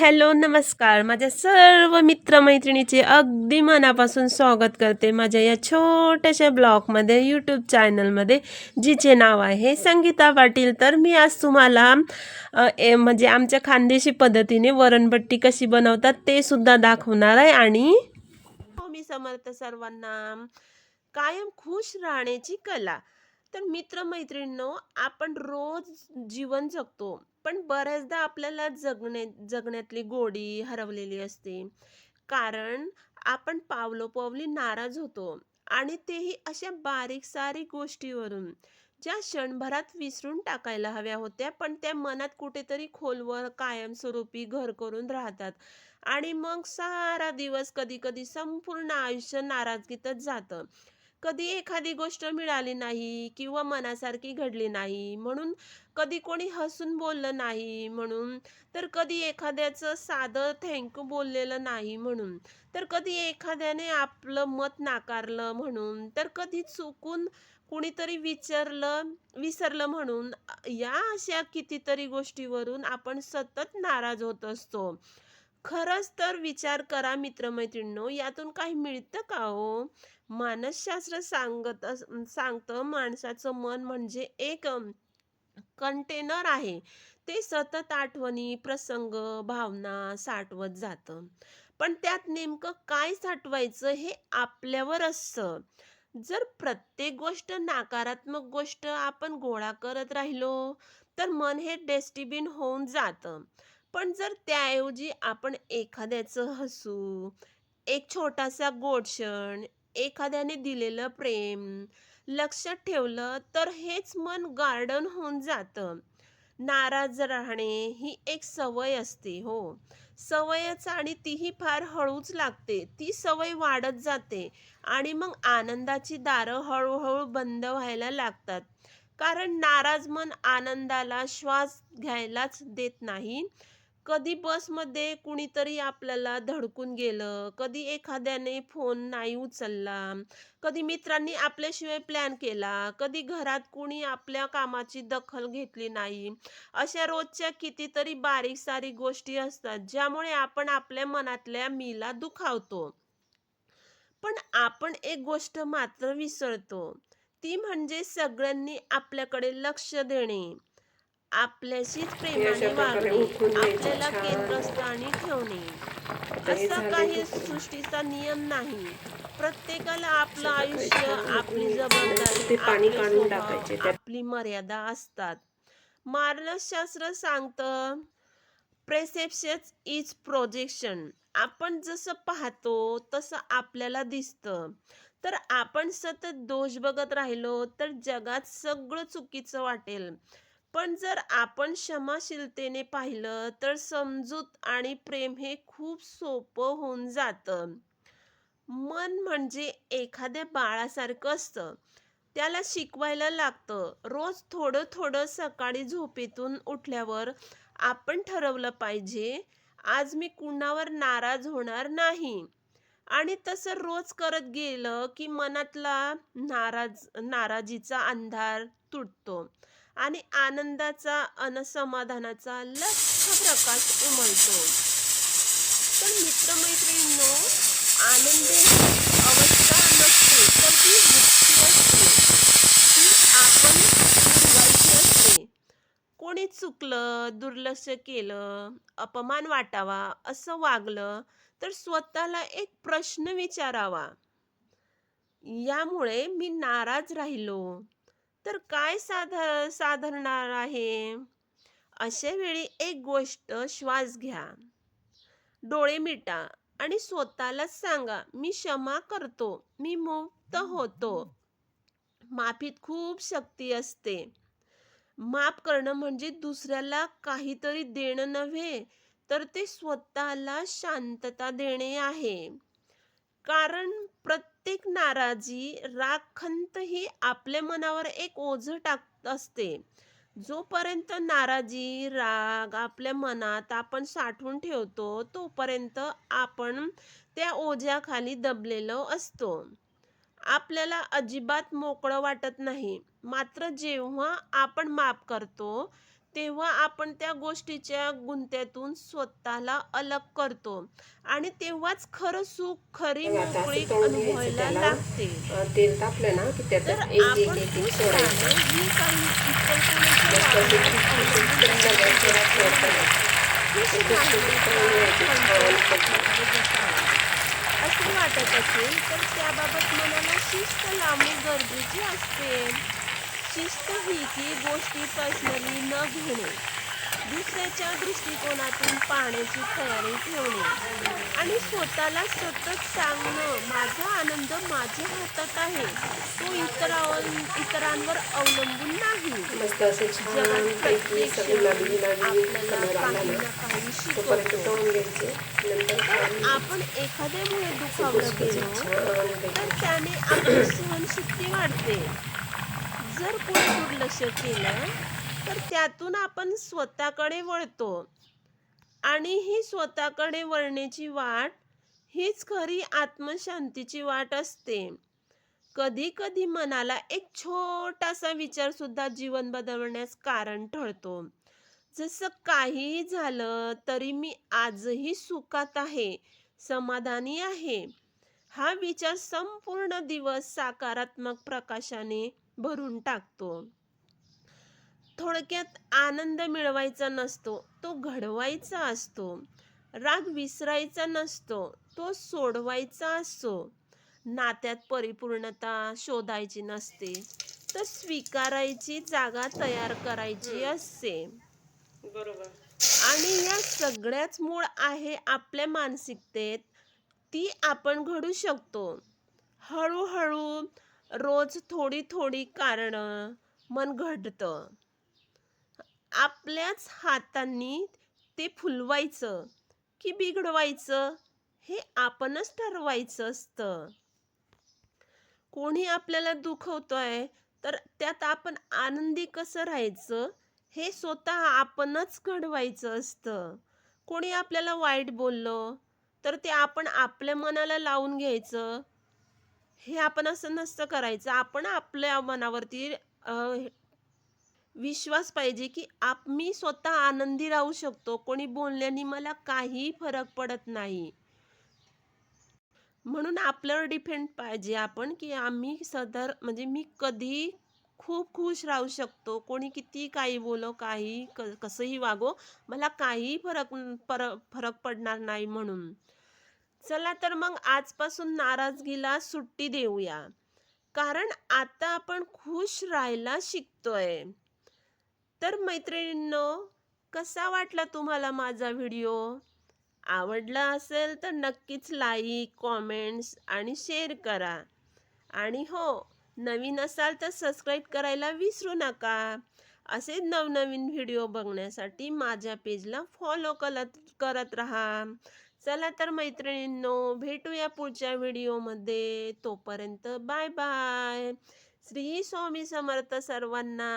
Hello नमस्कार. माझ्या सर्व मित्रमैत्रिणीचे अगदी मनापासून स्वागत करते माझ्या या छोट्याशा ब्लॉगमध्ये यूट्यूब चॅनलमध्ये जिचे नाव आहे संगीता पाटील. तर मी आज तुम्हाला ए, म्हणजे आमच्या खानदेशी पद्धतीने वरणपट्टी कशी बनवतात ते सुद्धा दाखवणार आहे आणि मी समर्थ सर्वांना कायम खुश राहण्याची कला. तर मित्रमैत्रिणींनो आपण रोज जीवन जगतो. पण बऱ्याचदा आपल्याला जगणे जगण्यातली गोडी हरवलेली असते. कारण आपण पावलोपावली नाराज होतो आणि तेही अशा बारीक सारीक गोष्टीवरून ज्या क्षणभरात विसरून टाकायला हव्या होत्या पण त्या मनात कुठेतरी खोलवर कायमस्वरूपी घर करून राहतात. आणि मग सारा दिवस कधी कधी संपूर्ण आयुष्य नाराजगीतच जातं. कधी एखादी गोष्ट मिळाली नाही किंवा मनासारखी घडली नाही म्हणून कधी कोणी हसून बोललं नाही म्हणून तर कधी एखाद्याचं साधं थँक्यू बोललेलं नाही म्हणून तर कधी एखाद्याने आपलं मत नाकारलं म्हणून तर कधी चुकून कुणीतरी विचारलं विसरलं म्हणून या अशा कितीतरी गोष्टीवरून आपण सतत नाराज होत असतो. खरंच तर विचार करा मित्रमैत्रिणींनो यातून काही मिळतं का हो? मानसशास्त्र सांगत अस- सांगतं माणसाचं मन म्हणजे एक कंटेनर आहे. ते सतत आठवणी प्रसंग भावना साठवत जातं. पण त्यात नेमकं काय साठवायचं हे आपल्यावर असतं. जर प्रत्येक गोष्ट नकारात्मक गोष्ट आपण गोळा करत राहिलो तर मन हे डेस्टिबिन होऊन जातं. पण जर त्याऐवजी आपण एखाद्याचं हसू एक छोटासा गोडक्षण एखाद्याने दिलेलं प्रेम लक्षात ठेवलं तर हेच मन गार्डन होऊन जातं. नाराज राहणे ही एक सवय असते हो. सवयच आणि तीही फार हळूच लागते. ती सवय वाढत जाते आणि मग आनंदाची दारं हळूहळू बंद व्हायला लागतात. कारण नाराज मन आनंदाला श्वास घ्यायलाच देत नाही. कधी बसमध्ये कुणीतरी आपल्याला धडकून गेलं कधी एखाद्याने फोन नाही उचलला कधी मित्रांनी आपल्याशिवाय प्लॅन केला कधी घरात कुणी आपल्या कामाची दखल घेतली नाही अशा रोजच्या कितीतरी बारीक सारीक गोष्टी असतात ज्यामुळे आपण आपल्या मनातल्या मीला दुखावतो. पण आपण एक गोष्ट मात्र विसरतो ती म्हणजे सगळ्यांनी आपल्याकडे लक्ष देणे. आपल्याशीच प्रेमाने वागणे आपल्याला. केंद्रस्थानी ठेवणे. असा काही. सृष्टीचा नियम नाही. प्रत्येकाला आपलं आयुष्य आपली जबाबदारी आपले मर्यादा असतात. मानसशास्त्र सांगतं प्रेसेप्शन इज प्रोजेक्शन आपण जसं पाहतो तसं आपल्याला दिसतं. तर आपण सतत दोष बघत राहिलो तर जगात सगळं चुकीचं वाटेल. पण जर आपण क्षमाशीलतेने पाहिलं तर समजूत आणि प्रेम हे खूप सोपं होऊन जातं. मन म्हणजे एखाद्या बाळासारखं असतं. त्याला शिकवायला लागतं. रोज थोडं थोडं सकाळी झोपेतून उठल्यावर आपण ठरवलं पाहिजे आज मी कुणावर नाराज होणार नाही. आणि तसं रोज करत गेलं की मनातला नाराज नाराजीचा अंधार तुटतो. आणि आनंदाचा अनसमाधानाचा लख प्रकाश उमलतो. तर मित्रमैत्रिणींनो आनंद अवस्था नसते तर ती वृत्ती असते. ती आपण मिळवायची असते. कोणी चुकलं दुर्लक्ष केलं अपमान वाटावा असं वागलं तर स्वतःला एक प्रश्न विचारावा. यामुळे मी नाराज राहिलो. तर काय साध साधणार आहे? अशा वेळी एक गोष्ट श्वास घ्या. डोळे मिटा आणि स्वतःलाच सांगा मी क्षमा करतो. मी मुक्त होतो. माफीत खूप शक्ती असते. माफ करणं म्हणजे दुसऱ्याला काहीतरी देणं नव्हे तर ते स्वतःला शांतता देणे आहे. कारण प्रत्येक नाराजी राग खंत ही आपल्या मनावर एक ओझ टाकत असते. जोपर्यंत नाराजी राग आपल्या मनात आपण साठवून ठेवतो तोपर्यंत आपण त्या ओझ्याखाली दबलेलो असतो. आपल्याला अजिबात मोकळं वाटत नाही. मात्र जेव्हा आपण माफ करतो तेव्हा आपण त्या गोष्टीच्या गुंत्यातून स्वतःला अलग करतो. आणि तेव्हाच खरं सुख खरी घ्यायचं अनुभवायला. लागते. तेल तापलं ना की जसावा. असे वाटत असेल तर त्याबाबत मनाला शिस्त लावणे गरजेचे असते. शिस्त ही की गोष्टी पर्सनली न घेणे. दुसऱ्याच्या दृष्टिकोनातून पाहण्याची तयारी ठेवणे. आणि स्वतःला सतत सांगणं माझा आनंद माझ्या हातात आहे. तो इतरावर इतरांवर अवलंबून नाही. जगात प्रत्येक आपल्याला काही ना काही शिकवतो आपण एखाद्यामुळे दुखावलं गेलो तर त्याने आपली सहनशक्ती वाढते. जर कोणी दुर्लक्ष केलं तर त्यातून आपण स्वतःकडे वळतो. आणि ही स्वतःकडे वळण्याची वाट हीच खरी आत्मशांतीची वाट असते. कधी कधी मनाला एक छोटासा विचार सुद्धा जीवन बदलण्यास कारण ठरतो. जसं काहीही झालं तरी मी आजही सुखात आहे समाधानी आहे. हा विचार संपूर्ण दिवस सकारात्मक प्रकाशाने भरून टाकतो. थोडक्यात आनंद मिळवायचा नसतो तो घडवायचा असतो. राग विसरायचा नसतो तो सोडवायचा असतो. नात्यात परिपूर्णता शोधायची नसते तर स्वीकारायची जागा तयार करायची असते. बरोबर. आणि या सगळ्याच मूळ आहे आपल्या मानसिकतेत ती आपण घडू शकतो. हळूहळू रोज थोडी थोडी कारणं मन घडतं. आपल्याच हातांनी ते फुलवायचं की बिघडवायचं हे आपणच ठरवायचं असतं. कोणी आपल्याला दुखवतोय तर त्यात आपण आनंदी कसं राहायचं हे स्वतः आपणच घडवायचं असतं. कोणी आपल्याला वाईट बोललं तर ते आपण आपल्या मनाला लावून घ्यायचं हे आपण असं नसतं करायचं. आपण आपल्या मनावरती विश्वास पाहिजे की आप मी स्वतः आनंदी राहू शकतो. कोणी बोलण्याने मला काही फरक पडत नाही. म्हणून आपल्यावर डिपेंड पाहिजे आपण की आम्ही सदर म्हणजे मी कधी खूप खुश राहू शकतो. कोणी किती काही बोलो काही क कसंही वागो मला काही फरक पर फरक पडणार नाही म्हणून. चला तर मग आजपासून नाराजगीला सुट्टी देऊया. कारण आता आपण खुश राहायला शिकतोय. तर मैत्रिणींनो कसा वाटला तुम्हाला माझा व्हिडिओ? आवडला असेल तर नक्कीच लाईक कॉमेंट्स आणि शेअर करा. आणि हो नवीन असाल तर सबस्क्राईब करायला विसरू नका. असे नवनवीन व्हिडिओ बघण्यासाठी माझ्या पेजला फॉलो करत करत राहा. चला तर मैत्रिणींनो भेटूया पुढच्या व्हिडिओमध्ये. तोपर्यंत बाय बाय. श्री स्वामी समर्थ सर्वांना.